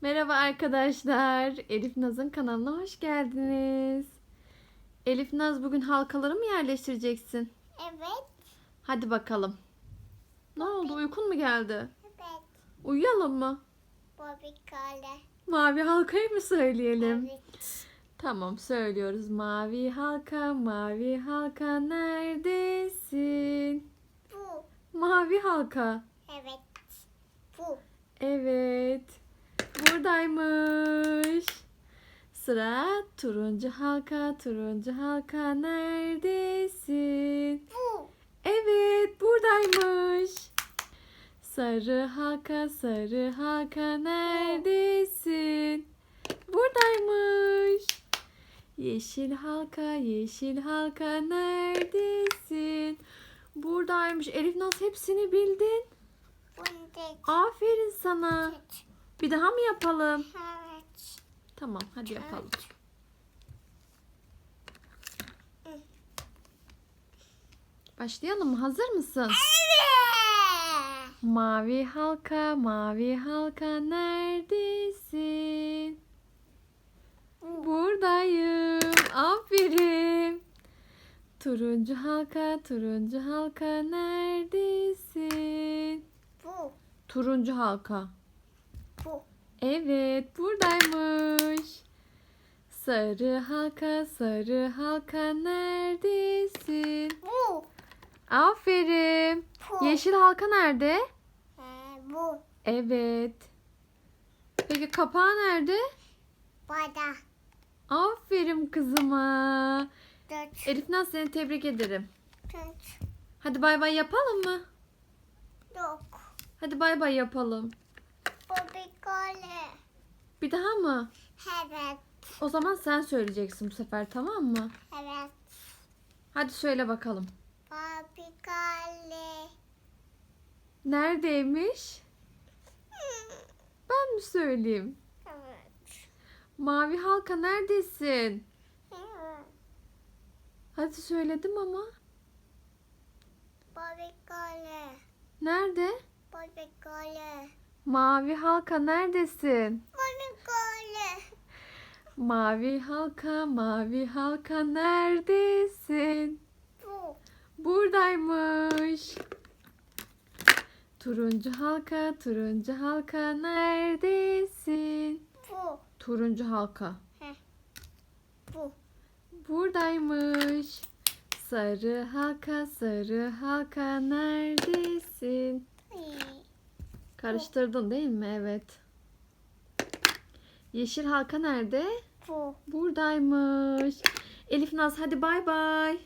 Merhaba arkadaşlar. Elif Naz'ın kanalına hoş geldiniz. Elif Naz bugün halkaları mı yerleştireceksin? Evet. Hadi bakalım. Ne oldu? Uykun mu geldi? Evet. Uyuyalım mı? Bobby Kale. Mavi halkayı mı söyleyelim? Evet. Tamam söylüyoruz. Mavi halka, mavi halka neredesin? Bu. Mavi halka. Evet. Bu. Evet. Buradaymış. Sıra turuncu halka, turuncu halka neredesin? Bu. Evet, buradaymış. Sarı halka, sarı halka neredesin? Buradaymış. Yeşil halka, yeşil halka neredesin? Buradaymış. Elif Naz hepsini bildin. Aferin sana. Bir daha mı yapalım? Evet. Tamam, hadi yapalım. Başlayalım mı? Hazır mısın? Evet. Mavi halka, mavi halka neredesin? Buradayım. Aferin. Turuncu halka, turuncu halka neredesin? Bu. Turuncu halka. Evet, buradaymış. Sarı halka, sarı halka neredesin? Bu. Aferin. Bu. Yeşil halka nerede? Ee, bu. Evet. Peki kapağı nerede? Bada. Aferin kızıma. Dört. Elif Naz seni tebrik ederim. Dört. Hadi bay bay yapalım mı? Yok. Hadi bay bay yapalım. Kale. Bir daha mı? Evet. O zaman sen söyleyeceksin bu sefer tamam mı? Evet. Hadi söyle bakalım. Kale. Neredeymiş? Ben mi söyleyeyim? Evet. Mavi halka neredesin? Evet. Hadi söyledim ama. Kale. Nerede? Kale. Mavi halka neredesin? Mavi halka, mavi halka neredesin? Bu. Buradaymış. Turuncu halka, turuncu halka neredesin? Bu. Turuncu halka. Bu. Buradaymış. Sarı halka, sarı halka neredesin? Karıştırdın değil mi? Evet. Yeşil halka nerede? Bu. Buradaymış. Elif Naz hadi bay bay.